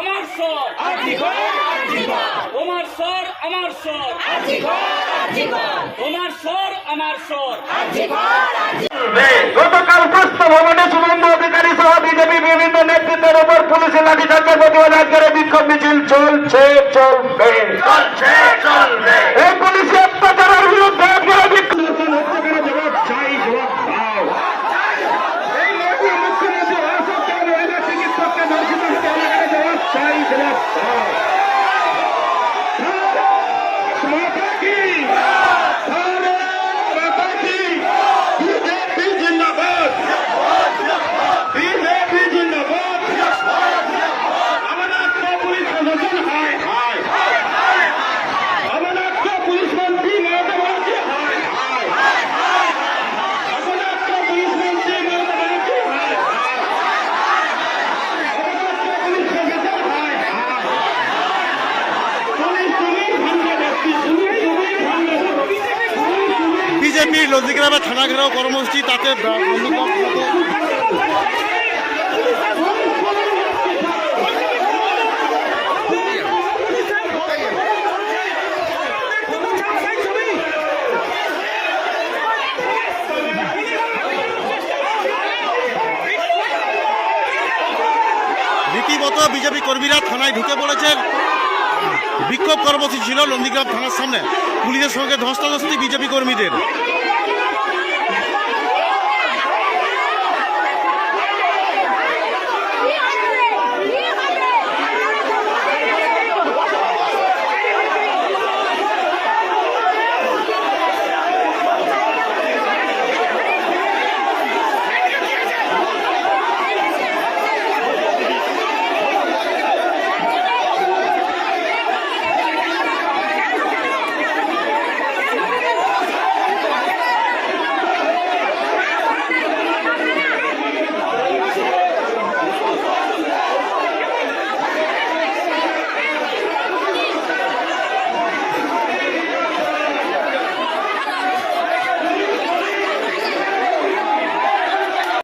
আমার স্বর। তোমার স্বর আমার স্বর। তোমার স্বর আমার স্বর। গতকাল প্রশ্ন ভবনে শুভেন্দু অধিকারী সহ বিজেপি বিভিন্ন নেতৃত্বের উপর পুলিশের লাঠিচার্জের প্রতিবাদ আজকের বিক্ষোভ মিছিল চলছে চলবে চলছে চলবে। bola pra aqui! তুমি বিজেপি নন্দীগ্রামে থানা ঘেরাও কর্মসূচি তাতে রীতিমতো বিজেপি কর্মীরা থানায় ঢুকে পড়েছেন। বিক্ষোভ কর্মসূচি ছিল নন্দীগ্রাম থানার সামনে। পুলিশের সঙ্গে ধস্তাধস্তি বিজেপি কর্মীদের।